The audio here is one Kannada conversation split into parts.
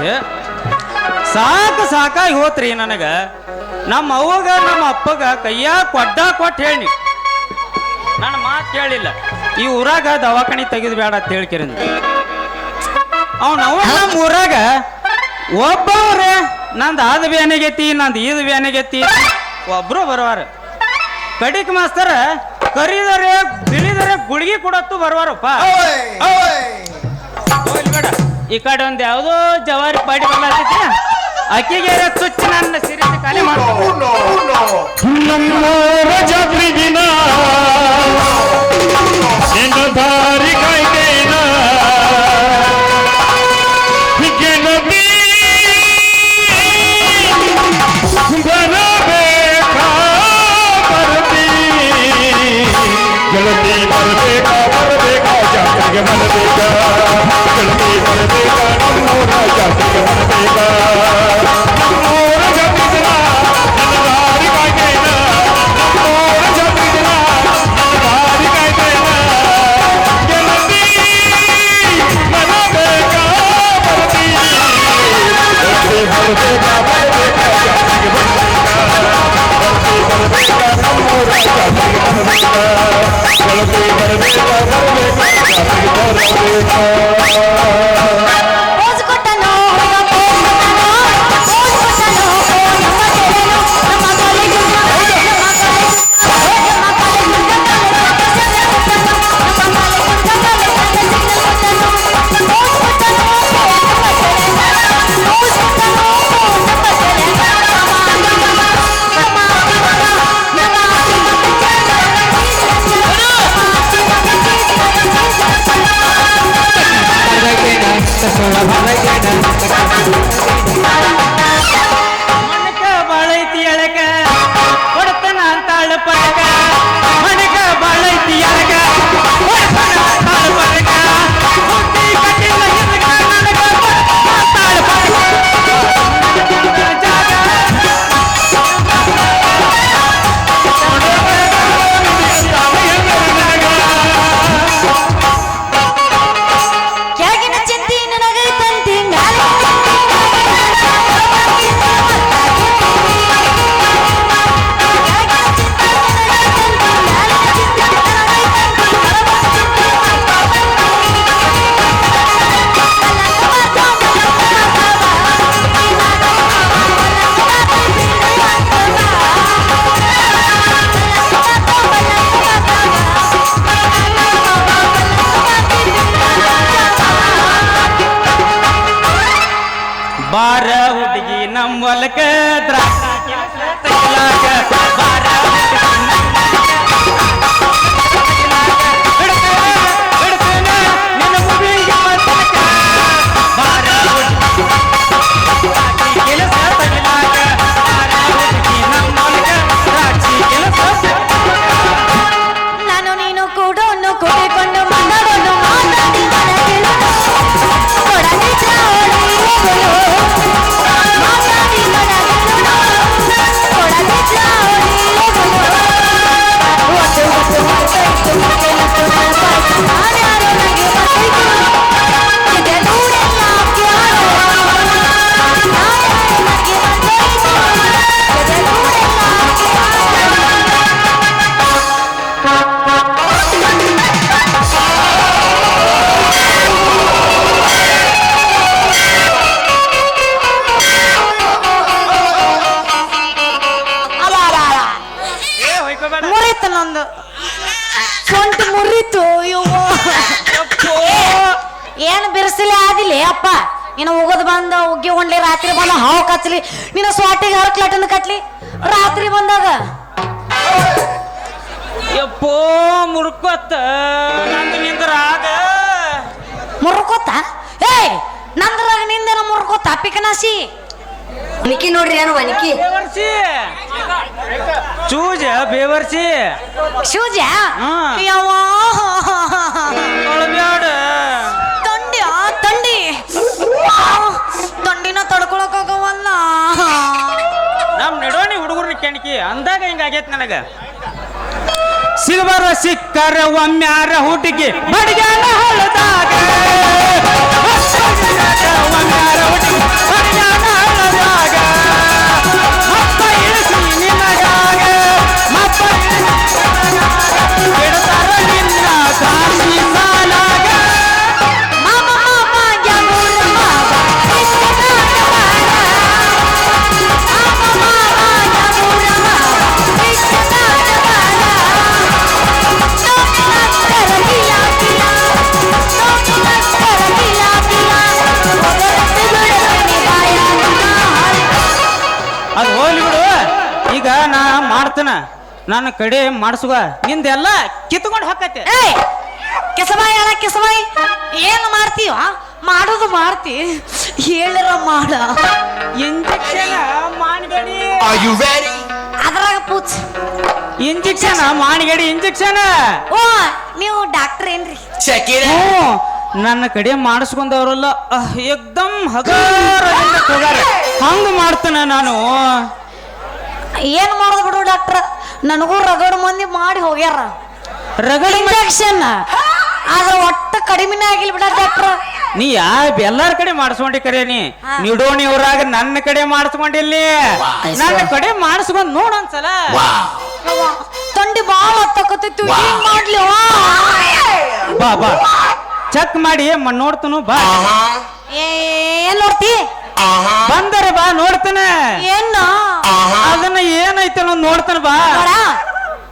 ಛೇ ಸಾಕು ಸಾಕಾಗಿ ಹೋತ್ರಿ ನನಗ. ನಮ್ಮ ಅವ್ವಗ ನಮ್ಮ ಅಪ್ಪಗ ಕೈಯಾಗ ಕೊಡ್ಡ ಕೊಟ್ಟು ಹೇಳಿ. ನನ್ನ ಮಾತು ಕೇಳಿಲ್ಲ. ಈ ಊರಾಗ ದವಾಖಾನಿ ತೆಗೆದು ಬೇಡ ಅಂತ ಹೇಳ್ಕಿರಿಂದ ಅವ್ನ ಅವ ನಮ್ಮ ಊರಾಗ ಒಬ್ಬವ್ರೆ. ನಂದು ಆದ ಬೇನೆಗೆತಿ ನಂದು ಈದ್ ಬೇನೆಗೆತಿ ಒಬ್ರು ಬರುವಾರ. ಕಡಿಕ್ ಮಾಸ್ತರ ಕರಿದರೆ ಬಿಳಿದರೆ ಗುಳಿಗೆ ಕೊಡತ್ತು ಬರುವಾರಪ್ಪ. ಬೇಡ. ಈ ಕಡೆ ಒಂದು ಯಾವುದೋ ಜವಾರಿ ಪಾಡಿ ಬರ್ಲಾತೈತಿ ಅಕ್ಕಿಗೆ ಚುಚ್ಚಿ ನನ್ನ ಸಿರಿಸಿ ಖಾಲಿ ಮಾಡ್ತೀನಿ Krishna ಮುರಿತು ಇವು ಏನು ಬಿರ್ಸಲಿ ಆದಿಲ್ಲ ಅಪ್ಪ? ನೀನು ಉಗದ್ ಬಂದ ಉಗ್ಗಿ ಹೊಂಡ್ಲಿ ರಾತ್ರಿ ಬಂದ ಹಾವು ಕಚ್ಲಿ ನೀನು ಸ್ವಾಟಿಗೆ ಹರಕ್ಲಾಟನ್ ಕಟ್ಲಿ ರಾತ್ರಿ ಬಂದಾಗ. ಯಪ್ಪೋ ಮುರ್ಕೊತ್ತ. ನಂದು ನಿಂದ್ರ ಆಗ ಮುರ್ಕೋತ ಏಯ್ ನಂದ್ರಾಗ ನಿಂದನ ಮುರ್ಕೋತ ಪಿಕನಾಸಿ ವನಿಕಿ ನೋಡ್ರಿ ಏನು ವನಿಕಿ ಬೇವರ್ಸಿ ಚೂಜ ಬೇವರ್ಸಿ ಶೂಜ? ಹಾ. ಯವ್ವ. ತಂಡಿ ಆ ತಂಡಿ. ಆ, ತಂಡಿನ ತಡ್ಕೊಳಕಾಗವಲ್ಲ ನಮ್ ನಡೋಣಿ ಹುಡುಗರ್ನ ಕೆಣಕಿ ಅಂದಾಗ ಹಿಂಗಾಗೈತ್ ನನಗ. ಸಿಲ್ವರ ಸಿಕ್ಕರ ಒಮ್ಮ್ಯಾರ ಹುಡುಗಿ ಬಡಿಗಾಲ ಹೊಲದಾಗ. ಬಂಗಾರ ಹುಡುಗಿ ಅದು ಹೋಗ್ಲಿ ಬಿಡು. ಈಗ ನಾ ಮಾಡ್ತೇನ. ನನ್ನ ಕಡೆ ಮಾಡಿಸುವ ನಿಂದೆಲ್ಲ ಕಿತ್ಕೊಂಡು ಹಾಕತ್ತೆ ಏಯ್! ಅಲ್ಲ ಕೆಸಬಾಯಿ ಏನು ಮಾಡ್ತೀವ ಮಾಡೋದು ಮಾಡ್ತಿ. ಹೇಳರ ಮಾಡ. ಇಂಜೆಕ್ಷನ್ ಮಾಡಬೇಡಿ Are you ready? ಅದ್ರಾಗ ಪೂಚ್. ಇಂಜೆಕ್ಷನ್ ಮಾಡಬೇಡಿ ಇಂಜೆಕ್ಷನ್. ಓ ನೀವು ಡಾಕ್ಟರ್ ಏನ್ರಿ? Check it ಹ್ಞೂ ನನ್ನ ಕಡೆ ಮಾಡಿಸ್ಕೊಂಡವ್ರಲ್ಲ. ಎಕ್ದಮ್ ಹಗಾರ ಹಗಾರದಿಂದ ಹಂಗ ಮಾಡ್ತಾನ ನಾನು. ಏನ್ ಮಾಡೋದು ಬಿಡು ಡಾಕ್ಟರ್? ನನಗೂ ರಗಡ್ ಮಂದಿ ಮಾಡಿ ಹೋಗ್ಯಾರ. ರಗಡ ಇಂಜೆಕ್ಷನ್ ಆದ್ರ ಒಟ್ಟ ಕಡಿಮೆನೇ ಆಗಿಲ್ಲ ಬಿಡ ಡಾಕ್ಟರ್. ನೀ ಯಾ ಎಲ್ಲಾರ ಕಡೆ ಮಾಡಿಸ್ಕೊಂಡಿ ಕರೆ ನೀ? ನಿಡೋಣಿ ಊರಾಗ ನನ್ನ ಕಡೆ ಮಾಡಿಸ್ಕೊಂಡಿಲ್ಲಿ. ನನ್ನ ಕಡೆ ಮಾಡಿಸ್ಕೊಂಡ್ ನೋಡ ಒಂದ್ಸಲ. ತಂಡಿ ಬಾಳ ಹತ್ತಕತ್ತಿತ್ತು ಏನ್ ಮಾಡ್ಲಿ? ಬಾ ಬಾ. ಚೆಕ್ ಮಾಡಿ ಮ- ನೋಡ್ತನು ಬಾ. ಏನ್ ನೋಡ್ತಿ. ಬಂದರೆ ಬಾ ನೋಡ್ತಾನೆ. ಏನು? ಅದನ್ನ ಏನೈತೆ ಅನ್ನೋದ್ ನೋಡ್ತಾನೆ ಬಾ. ನೋಡ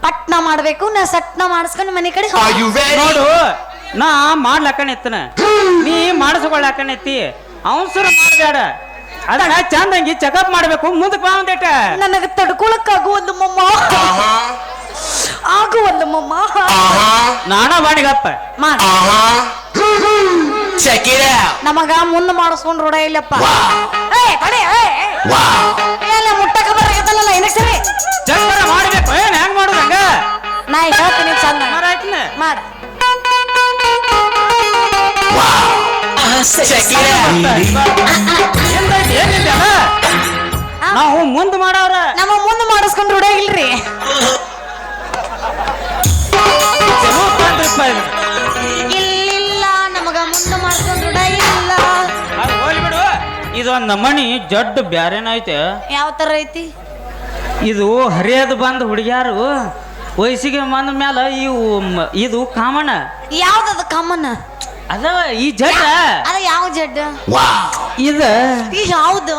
ಪಟ್ನ ಮಾಡ್ಬೇಕು ನಾ ಸಟ್ನ ಮಾಡಿಸ್ಕೊಂಡು ಮನೆ ಕಡೆ ಹೋಗ್- Are you ready? ನೋಡು ನಾ ಮಾಡ್ಲಕ್ಕನೆತ್ತನ ನೀ ಮಾಡಿಸ್ಕೊಳ್ಳಕ್ಕನೆತ್ತಿ ಅವಸರ ಮಾಡಬೇಡ. ಅದನ್ನ ಚಂದಂಗಿ ಚೆಕಪ್ ಮಾಡ್ಬೇಕು ಮುಂದಕ್ಕೆ ಬಾ ಒಂದೇಟ. ನನಗೆ ತಡ್ಕೊಳಕ್ ಒಂದು ಮಮ್ಮ. Uh-huh. ಒಂದು ಮಮ್ಮ. Uh-huh. ನಾನ ಬಾಣಿಗಪ್ಪ. ಮಾಡ. Uh-huh. Check it out. ನಮಗ ಮುಂದ್ ಮಾಡಿಸ್ಕೊಂಡ್ ರೋಡ ಇಲ್ಲಪ್ಪ Wow. ಏ ತಡಿ ಏ, ಏ. Wow. ಎಲ್ಲ ಮುಟ್ಟಕ ಬರಕತ್ತಲ್ಲ ಏನಕ್ಕೆ ಸರಿ ಚೆಕ್ ಮಾಡ್ಬೇಕು ಏನ್ ಹೆಂಗ್ ಮಾಡುದು ಹಂಗ ನಾ ಹೇಳ್ತೀನಿ ಚಂದ ಮಾರಾಯ್ತನ ಮಾಡ Wow. Check it out. ಎಂತೈತಿ ಏನಿದೆ ಅಲ್ಲ? ನಾವು ಮುಂದ್ ಮಾಡವ್ರ ನಮ್ಮ ಮುಂದ್ ಮಾಡಿಸ್ಕೊಂಡ್ ರೋಡ ಇಲ್ರಿ ಇದೊಂದ್ ನಮಣಿ ಜಡ್ಡು ಬ್ಯಾರೇನೈತೆ ಯಾವ ತರ ಐತಿ? ಇದು ಹರಿಯದ್ ಬಂದ್ ಹುಡುಗ್ಯಾರು ವಯಸ್ಸಿಗೆ ಬಂದ ಮ್ಯಾಲ ಇವು ಮ- ಇದು ಕಾಮನ ಯಾವ್ದದ ಕಮ್ಮನ ಅದ ಈ ಜಡ್ಡ ಅದ ಯಾವ ಜಡ್ಡ. ಇದ ಈ ಯಾವ್ದು?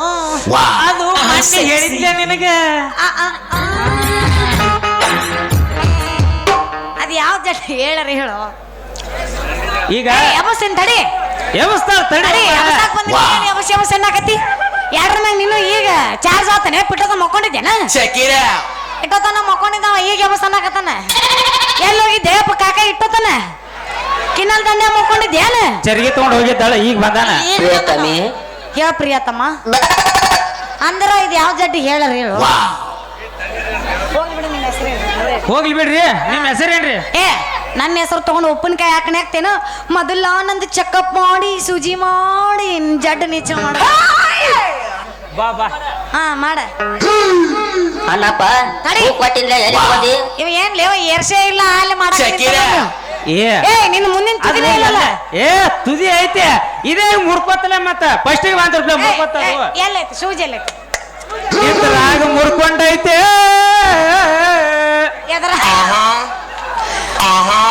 ಅದು ಮೊನ್ನೆ ಹೇಳಿದ್ದೆ ನಿನಗೆ? ಆ, ಆ, ಆ. ಅದ್ ಯಾವ ಜಡ್? ಹೇಳರಿ ಹೇಳು. ಈಗ ಯಾವಸ್ಸೇನ್ ತಡಿ. ವ್ಯವಸ್ಥೆ ತಡಿ. ತಡಿ ಯಾವಸಾಕ್ ಬಂದಿದ್ದೀನಿ ಯಾವಸ್ ಯಾವಸ್ ಅನ್ನಕತ್ತಿ? ಯಾರ ಮ್ಯಾಗ ನೀನು ಈಗ ಚಾರ್ಜ್ ಆತಾನೆ ಪಿಟ್ಟದ ಮಕ್ಕೊಂಡಿದ್ದೇನ out. ಇಟ್ಟೋತನ ಮಕ್ಕೊಂಡಿದ್ದಾವ ಈಗ ಯಾವಸ್ ಅನ್ನಕತ್ತಾನ? ಎಲ್ಲಿ ಹೋಗಿದ್ದೆ ಅಪ್ಪ ಕಾಕ ಇಟ್ಟೋತನ? ಕಿನ್ನಲ್ ದಂಡೆ ಮಕ್ಕೊಂಡಿದ್ದೇನ ಚರಿಗೆ ತಗೊಂಡ್ ಹೋಗಿದ್ದಾಳ ಈಗ ಬಂದಾನ? ಪ್ರಿಯತಮೆ. ಹೇಳ ಪ್ರಿಯತಮ್ಮ ಅಂದ್ರ ಇದು ಯಾವ ಜಡ್ಡಿ ಹೇಳರಿ ಹೇಳು. ಹೋಗ್ಲಿ ಬಿಡ್ರಿ ನಿಮ್ ಹೆಸರೇನ್ರಿ ಏ ನನ್ನ ಹೆಸರು ತಗೊಂಡು ಉಪ್ಪಿನಕಾಯಿ ಹಾಕಣೆ ಹಾಕ್ತೇನು. ಮೊದಲ ನಂದು ಚೆಕಪ್ ಮಾಡಿ ಸೂಜಿ ಮಾಡಿ ಜಡ್ ನೀಚ ಮಾಡ. ಬಾ ಬಾ. ಹಾ ಮಾಡ. ಅಲ್ಲಪ್ಪ ತಡಿ. ಕೊಟ್ಟಿಲ್ಲ ಎಲ್ಲಿ ಹೋದಿ? ಇವ ಏನ್ ಲೇವ ಏರ್ಸೇ ಇಲ್ಲ ಅಲ್ಲಿ ಮಾಡಕ್ Check it ಏ. ಏ ನಿನ್ನ ಮುಂದಿನ ತುದಿನೇ ಇಲ್ಲಲ್ಲ. ಏ ತುದಿ ಐತೆ. ಇದೇ ಮುರ್ಕೋತಲ್ಲ ಮತ್ತ. ಫಸ್ಟಿಗೆ ಒಂದು ಮುರ್ಕೋತದು ಏ, ಎಲ್ಲೈತಿ ಸೂಜಿ ಎಲ್ಲೈತಿ. ಇದ್ರಾಗ ಮುರ್ಕೊಂಡೈತೆ. ಎದರ Uh-huh.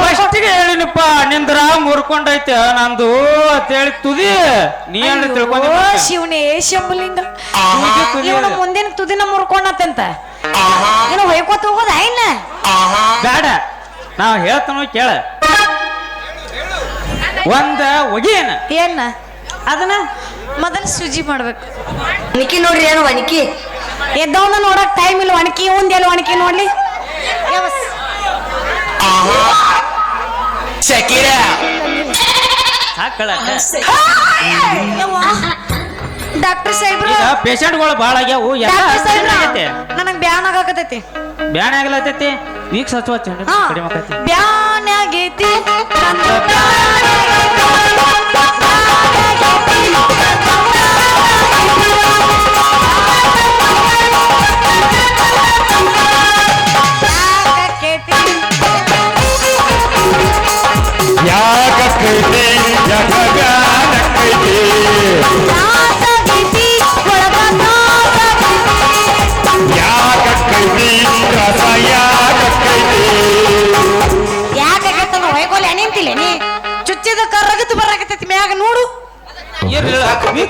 ಫಸ್ಟಿಗೆ ಹೇಳಿನಪ್ಪ ನಿಂದ್ರ ಮುರ್ಕೊಂಡೈತೆ ನಂದು ಅಂತೇಳಿ ತುದಿ ನೀ ಏನ್ ತಿಳ್ಕೊಂಡಿ ಓ? ಶಿವನೇ ಶಂಭುಲಿಂಗ ಇವನು. ಮುಂದಿನ ತುದಿನ ಮುರ್ಕೊಂಡತ್ತಂತ. ಏನು ಹೊಯ್ಕೋತ ಹೋಗೋದ ಏನ. ಬೇಡ ನಾವ್ ಹೇಳ್ತಾನೋ ಕೇಳ ಒಂದ ಒಗಿಯನ ಏನ ಅದನ್ನ ಮೊದಲ ಸುಜಿ ಮಾಡ್ಬೇಕು ವಣಿಕಿ ನೋಡ್ರಿ ಏನು ವಣಿಕಿ ಎದ್ದವನ ನೋಡಕ್ ಟೈಮ್ ಇಲ್ಲ ಒಣಕಿ ಒಂದ್ ಎಲ್ಲಿ ಒಣಕಿ ನೋಡ್ಲಿ Uh-huh. Check it out. Doctor ಸಾಹೇಬ್ರ ಈಗ ಪೇಷಂಟ್ಗಳು ಭಾಳ ಆಗ್ಯಾವು ಎಲ್ಲ ಡಾಕ್ಟರ್ ಸಾಹೇಬ್ರ ಆಗೈತೆ. ನನಗ್ ಬ್ಯಾನ್ ಆಗಾಕತೈತಿ ಬ್ಯಾನ್ ಆಗ್ಲತ್ತೈತಿ? ವೀಕ್ಸ್ ಹಚ್ಚುವ ಚಂಡ ಕಡಿಮೆ ಬ್ಯಾನ್ ಆಗೈತಿ.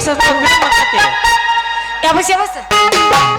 ವೀಕ್ಸ್ ಅದ film ಆಕತಿ. ಯಬಸ್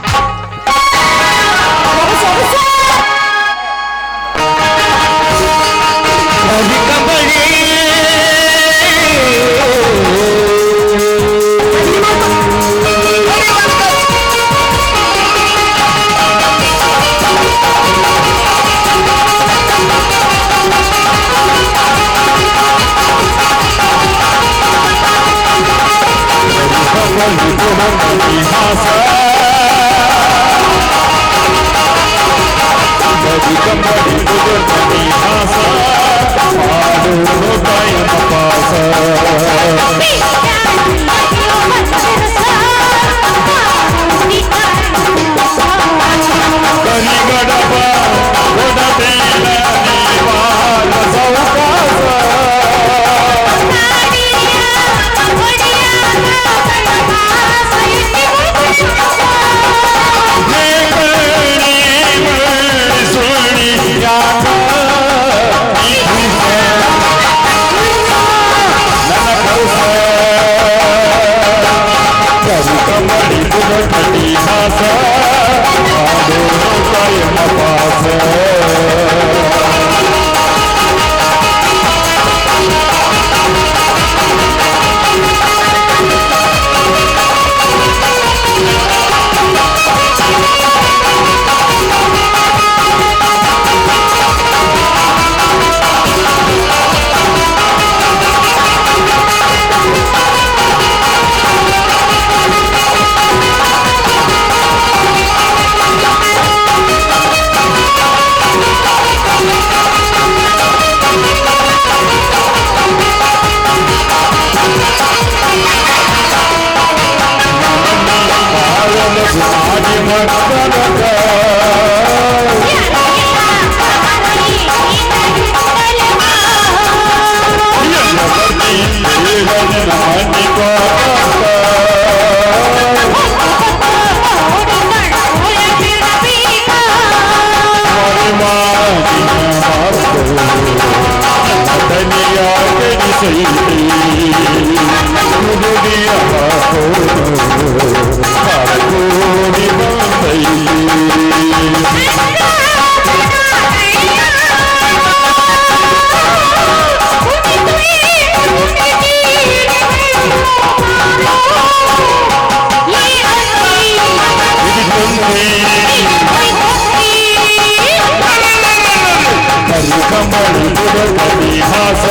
மறுபுதல் பரிஹாச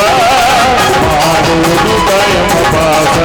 ஆடோடு பயமபாச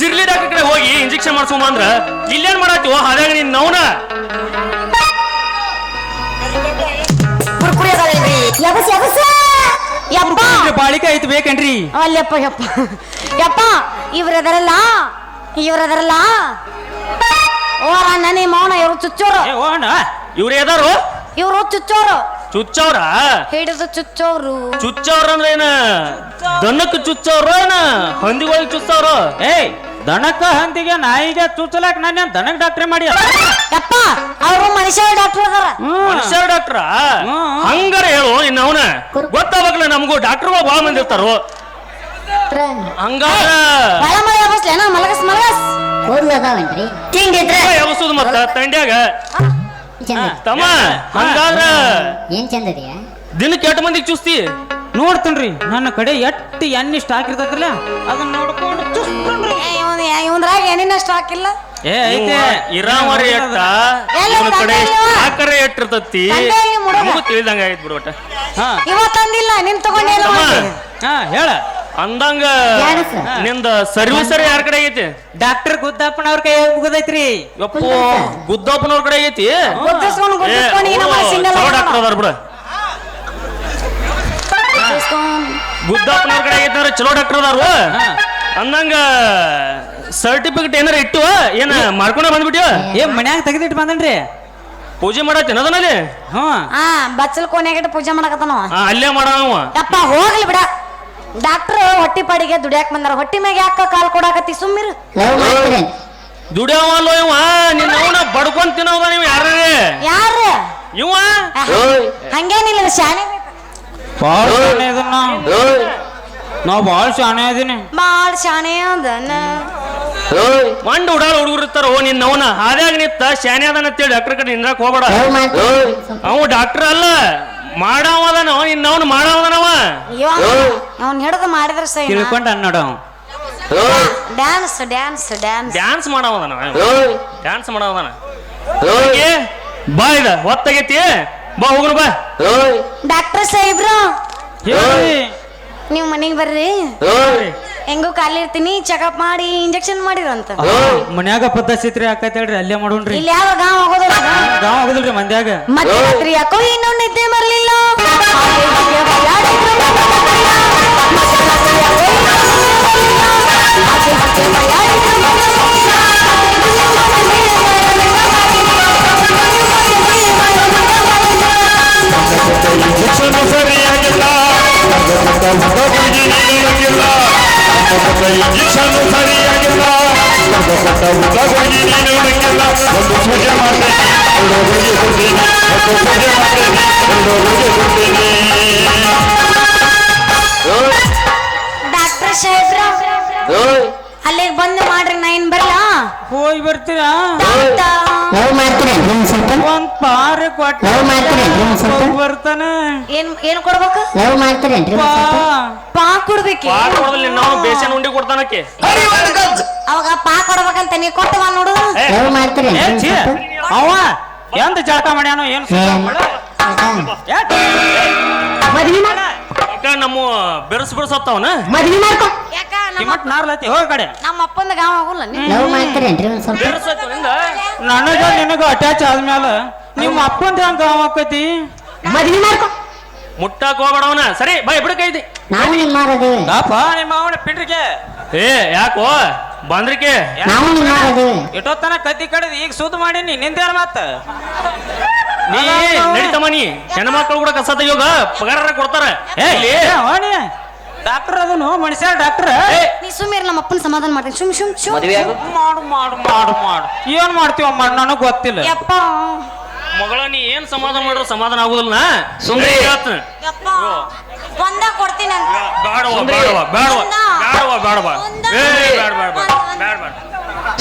ಜಿರ್ಲಿ ಡಾಕ್ಟರ್ ಕಡೆ ಹೋಗಿ ಇಂಜೆಕ್ಷನ್ ಮಾಡ್ಸೋಮ ಅಂದ್ರ. ಇಲ್ಲೇನ್ ಮಾಡತ್ತೀವೋ ಹಾಗಾಗಿ ನೀನ್ ನೌನ ಕುರ್ಕುರಿ ಅದಾವೇನ್ರಿ ಯಬಸ್ ಯಬಸ್. ಯಪ್ಪ. ಬಾಳಿಕೆ ಐತಿ ಬೇಕೇನ್ರಿ? ಅಲ್ಲಪ್ಪ ಯಪ್ಪ. ಯಪ್ಪ ಇವ್ರದರಲ್ಲ ಇವ್ರದರಲ್ಲ ಓರ ನನಿ ಮೌನ ಇವ್ರು ಚುಚ್ಚೋರು. ಏ ಓಣ ಇವ್ರು ಎದಾರು ಇವ್ರು ಚುಚ್ಚೋರು. ಚುಚ್ಚವ್ರ ಹಿಡಿದು ಚುಚ್ಚೋರು. ಚುಚ್ಚವ್ರ ಅಂದ್ರೆ ಏನ ದನಕ್ಕೆ ಚುಚ್ಚವ್ರ ಏನ? ಹಂದಿಗಳಿಗೆ ಚುಚ್ಚವ್ರು ಏಯ್ ದನಕ್ಕ ಹಂದಿಗೆ ನಾಯಿಗೆ ಚುಚ್ಚಲಾಕ ನಾನೇ ದಣಕ್ ಡಾಕ್ಟ್ರಿ ಮಾಡಿ ಯಪ್ಪ ಅವರು ಮನುಷ್ಯ ಡಾಕ್ಟರ್ ಅದಾರ. ಮನುಷ್ಯ ಡಾಕ್ಟ್ರ. ಹಂಗಾರ ಹೇಳು ಇನ್ನ ಅವನ. ಗೊತ್ತಾಗಲ್ಲ ನಮಗೂ ಡಾಕ್ಟರ್ ಭಾಳ ಮಂದಿ ಇರ್ತಾರೋ. ಹಂಗಾರ ಬಳ ಮಳೆ ಯಬಸ್ಲೇನ ಮಲಗಸ್ ಮಲಗಸ್. ಕೂದಲು ಅದಾವನ್ರಿ? ತಿಂಡಿ ಇದ್ರೆ? ಯಾವಸುದು ಮತ್ತ ತಂಡ್ಯಾಗ. ತಮ್ಮ ಹಂಗಾದ್ರ ಏನ್ ಚಂದ ಇದೆಯಾ ದಿನಕ್ಕೆ ಎಷ್ಟು ಮಂದಿಗೆ ಚುಸ್ತಿ? ನೋಡ್ತೇನ್ರಿ ನನ್ನ ಕಡೆ ಎಟ್ಟು ಎಣ್ಣೆ ಸ್ಟಾಕ್ ಇರ್ತೈತ್ರಲ್ಲ ಅದನ್ನ ನೋಡ್ಕೊಂಡು ಚುಸ್ತೇನ್ರಿ ಇವಂದ್ರಾಗ ಏನೇನ ಸ್ಟಾಕ್ ಇಲ್ಲ ಏ ಐತೆ. ಇರಾಮರಿ ಎಟ್ಟ? ಎಲ್ಲ ಇವನ ಕಡೆ ತಂದೆ ಇವ. ಆಕರೆ ಎಟ್ಟಿರ್ತತಿ? ತಂದೆ ಈ ಮುಡುಗ. ನಮಗೂ ತಿಳಿದಂಗ ಆಯ್ತು ಬಿಡು ಒಟ್ಟ. ಹಾ. ಇವತ್ತಂದಿಲ್ಲ ನಿನ್ ತಮ್ಮ, ಹಾ ಹೇಳ. ಅಂದಂಗ? ನಿಂದ ಸರ್ವಿಸರ್ ಯಾರ ಕಡೆ ಐತಿ ಡಾಕ್ಟರ್ ಗುದ್ದಪ್ಪನವ್ರ ಕೈ ಮುಗದೈತ್ರಿ. ಯಪ್ಪು ಗುದ್ದಪ್ಪನವ್ರ ಕಡೆ ಐತಿ ಗುದ್ದಿಸ್ಕೊಂಡು ಗುದ್ದಿಸ್ಕೊಂಡು ಈ ನಮ್ಮ ಸಿಂಗಲ್ ಡಾಕ್ಟರ್ ಅದಾರ ಬಿಡ. ಗುದ್ದಪ್ಪನವ್ರ ಕಡೆ ಐತಿ ಅಂದ್ರೆ ಚಲೋ ಡಾಕ್ಟರ್ ಅದಾರು ಹಾ. ಅಂದಂಗ ಸರ್ಟಿಫಿಕೇಟ್ ಏನಾರ ಇಟ್ಟು ಏನ ಮಾಡ್ಕೊಂಡ ಬಂದ್ಬಿಟ್ಟು ಏ ಮನ್ಯಾಗ ತೆಗೆದಿಟ್ಟು ಬಂದನ್ರಿ. ಪೂಜೆ ಮಾಡತ್ತೇನ ಅದನಲ್ಲಿ ಹ್ಞೂ. ಆ ಬಚ್ಚಲ್ ಕೋಣೆಗಿಟ್ಟು ಪೂಜೆ ಮಾಡಕತ್ತಾನವ ಹಾ ಅಲ್ಲೇ ಮಾಡವ ಯಪ್ಪ ಹೋಗ್ಲಿ ಬಿಡ. ಡಾಕ್ಟರ್ ಹೊಟ್ಟಿ ಪಾಡಿಗೆ ದುಡಿಯಾಕ್ ಬಂದಾರ. ಹೊಟ್ಟಿ ಮ್ಯಾಗ ಯಾಕ ಕಾಲ್ ಕೊಡಾಕತ್ತಿ? ಸುಮ್ಮಿರು ಲವ್ ದುಡಿಯವಲ್ಲೋ ಇವ? ನಿನ್ನ ಅವನ ಬಡ್ಕೊಂಡ್ ತಿನ್ನೋದ ನೀವು ಯಾರೇ ಯಾರು ಇವ? ಹಂಗೇನಿಲ್ಲ ಶಾನೆ ಭಾಳ ಶಾಣೆ ಅದನ್ನ ನಾವು ಭಾಳ ಶಾಣೆ ಅದೀನಿ ಬಾಳ್ ಶಾಣೆ ಅದನ ಮಂಡ್ ಉಡಾಳ ಹುಡುಗರು ಇರ್ತಾರ ಓ ನಿನ್ನ ಅವನ. ಹಾದ್ಯಾಗ ನಿತ್ತ ಶಾನೆ ಅದಾನ ಅಂತೇಳಿ ಡಾಕ್ಟರ್ ಕಡೆ ನಿಂದ್ರಾಕ್ ಹೋಗ್ಬೇಡ. ಅವ ಡಾಕ್ಟರ್ ಅಲ್ಲ. ಮಾಡವದನ ನಿನ್ನ ಅವನು ಮಾಡವದನವ ಅವನ್ ಅವ್ನ್ ಹಿಡಿದು ಮಾಡಿದ್ರ ಸೈ ತಿಳ್ಕೊಂಡ ಅನ್ನೋಡು ಡ್ಯಾನ್ಸ್ ಡ್ಯಾನ್ಸ್ ಡ್ಯಾನ್ಸ್ ಡ್ಯಾನ್ಸ್ ಮಾಡವದನ ಡ್ಯಾನ್ಸ್ ಮಾಡವದನ ಬಾ ಇದ ಹೊತ್ತಾಗೈತಿ ಬಾ ಹೋಗ್ರು ಬಾ. ಡಾಕ್ಟರ್ ಸಾಹೇಬ್ರು ಹೇಳ್ರಿ ನೀವು ಮನೆಗೆ ಬರ್ರಿ. ಹೆಂಗೂ ಖಾಲಿ ಇರ್ತೀನಿ ಚೆಕಪ್ ಮಾಡಿ ಇಂಜೆಕ್ಷನ್ ಮಾಡಿರಂತ ಮನ್ಯಾಗ ಪದ್ಧತಿ ಆಕೈತೆ ಹೇಳ್ರಿ ಅಲ್ಲೇ ಮಾಡೋಣ್ರಿ. ಇಲ್ಲಿ ಯಾವ ಗಾಂವ್ ಆಗೋದಿಲ್ಲ ಗಾಂವ್ ಆಗುದಿಲ್ರಿ ಮಂದ್ಯಾಗ. ಮಧ್ಯರಾತ್ರಿ ಯಾಕೋ ಇನ್ನೂ ನಿದ್ದೆ ಬರಲಿಲ್ಲ. ಇಂಜೆಕ್ಷನ್ ನೀಡಿಲ್ಲ ಶಿಕ್ಷಣ ಸರಿಯಾಗಿಲ್ಲ ಹುಡುಗಿ ನೀಡುವಂಗಿಲ್ಲ ಒಂದು ಪೂಜೆ ಮಾಡ್ತೇನೆ ಎರಡು ಹುಡುಗಿ ಕೊಡ್ತೀನಿ ಒಂದು ಪೂಜೆ ಮಾಡ್ತೇನೆ ಎರಡು ಹುಡುಗಿ ಕೊಡ್ತೀನಿ ಡಾಕ್ಟರ್ ಸಾಹೇಬ್ರ ಅಲ್ಲಿಗೆ ಬಂದು ಮಾಡ್ರಿ ನಾ ಏನ್ ಬರಲ್ಲ ಹೋಗಿ ಬರ್ತೀರಾ ಲವ್ ಮಾಡ್ತೀರೇನ್ ಒಂದ್ ಸ್ವಲ್ಪ ಒಂದ್ ಪಾರಿ ಕೊಟ್ಟ ಲವ್ ಮಾಡ್ತೀರೇನ್ರಿ ಒಂದ್ ಸ್ವಲ್ಪ ಬರ್ತಾನ ಏನ್ ಏನ್ ಕೊಡ್ಬೇಕು ಲವ್ ಮಾಡ್ತೀರೇನ್ರಿ ಪಾ ಒಂದ್ ಸ್ವಲ್ಪ ಪಾ ಕೊಡ್ಬೇಕಿ ಬಾ ಕೊಡದಲ್ಲಿ ನಾವು ಬೇಸನ್ ಉಂಡಿ ಕೊಡ್ತಾನಕ್ಕೆ ಅವಾಗ ಪಾ ಕೊಡ್ಬೇಕಂತ ನೀ ಕೊಟ್ಟವ ನೋಡು ಏ, ಲವ್ ಮಾಡ್ತೀರೇನ್ರಿ ಏ ಒಂದ್ ಛೀ, ಸ್ವಲ್ಪ ಅವ ಎಂತ ಜಳಕ ಮಾಡ್ಯಾನೋ ಏನ್ ಸುತ್ತ ಏನ್? ಮಾಡ? ಆಯ್ತಾ? ಯಾಕ್? ಮದ್ವಿ ಮಾಡ ಯಾಕ ನಮ್ಮ ಬೆರಸ್ ಬೆರಸತ್ತವನ ಮದ್ವಿ ಮಾಡ್ಕೊ. ಯಾಕ ನಮ್ಮ ಕಿಮ್ಮತ್ ನಾರ್ಲತಿ ಹೋಗ ಕಡೆ. ನಮ್ಮ ಅಪ್ಪಂದ ಗಾವ ಆಗುಲ್ಲ ನೀ ಲವ್ ಮಾಡ್ತೀರೇನ್ರಿ ಒಂದ್ ಸ್ವಲ್ಪ? ಬೆರಸತ್ತವನಿಂದ ನನಗ ನಿನಗ ಅಟ್ಯಾಚ್ ಆದ್ಮ್ಯಾಲ ನಿಮ್ಮ ಅಪ್ಪಂದ ಹೆಂಗ ಆಕತಿ ಆಕೈತಿ? ಮದ್ವಿ ಮಾಡ್ಕೊ. ಮುಟ್ಟಾಕ್ ಹೋಗ್ಬೇಡವನ. ಸರಿ ಬಾ ಬಿಡಕೈತಿ ನಾವು ನಿಮ್ಮ ಮಾರದೇವಿ ಅಪ್ಪ ನಿಮ್ಮ ಅವನ ಪಿಂಡ್ರಿಗೆ ಏ ಯಾಕೋ? ಬಂದ್ರಿಕೆ? ನಾವು ನಿಮ್ಮ ಮಾರದೇವೆ ಇಟ್ಟೋತನ ಕತ್ತಿ ಕಡಿದ್ ಈಗ ಸುದ್ದ ಮಾಡೀನಿ ನಿಂತೇಳ ಮತ್ತ ನೀ ನಡೀತಮ್ಮ ನೀ ಹೆಣ್ಮಕ್ಳು ಕೂಡ ಕಸ ತೆಗಿಯೋಗ ಪಗಾರ ಕೊಡ್ತಾರ ಏ ಇಲ್ಲಿ ಏ, ಹೋಣಿ ಡಾಕ್ಟರ್ ಅದನು ಮನುಷ್ಯ ಡಾಕ್ಟರ್ ನೀ ಸುಮ್ಮನೆ ನಮ್ಮ ಅಪ್ಪನ ಸಮಾಧಾನ ಮಾಡ್ತೀನಿ ಶುಮ್ ಶುಮ್ ಶುಮ್ ಮದುವೆ ಆಗು ಮಾಡು ಮಾಡು ಮಾಡು ಮಾಡು ಏನ್ ಮಾಡ್ತೀವಮ್ಮ ನನಗ್ ಗೊತ್ತಿಲ್ಲ ಯಪ್ಪ ಮಗಳ ನೀ ಏನ್ ಸಮಾಧಾನ ಮಾಡಿದ್ರು ಸಮಾಧಾನ ಆಗುದಿಲ್ಲ ಸುಮ್ನೆ. ಹೇಳ್ತೀನಿ. ಯಪ್ಪ ಒಂದ ಕೊಡ್ತೀನಿ ಅಂತ ಬೇಡವ ಸುಮ್ನೆ. ಬೇಡವ ಬೇಡವ ಒಂದ. ಬೇಡವ ಬೇಡವ ಒಂದ. ಏ ಬೇಡ ಬೇಡ ಬೇಡ ಒಂದ. ಬೇಡ ಬೇಡ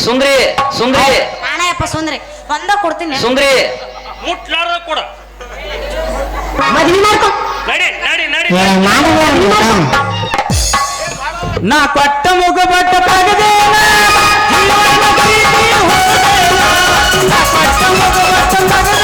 ಸುಂದ್ರಿ ಸುಂದ್ರಿ ನಾನ ಯಪ್ಪ ಸುಂದ್ರಿ ಒಂದ ಕೊಡ್ತೀನಿ ಸುಂದ್ರಿ ಮುಟ್ಲಾರ ಕೂಡ ನಡಿ ನಡಿ ನಡಿ ನಾ ಕೊಟ್ಟ ಮುಗ ಬಟ್ಟ ಪಗದೇ ನಾ ಕೊಟ್ಟ ಮುಗ ಬಟ್ಟ ಪಗದೇ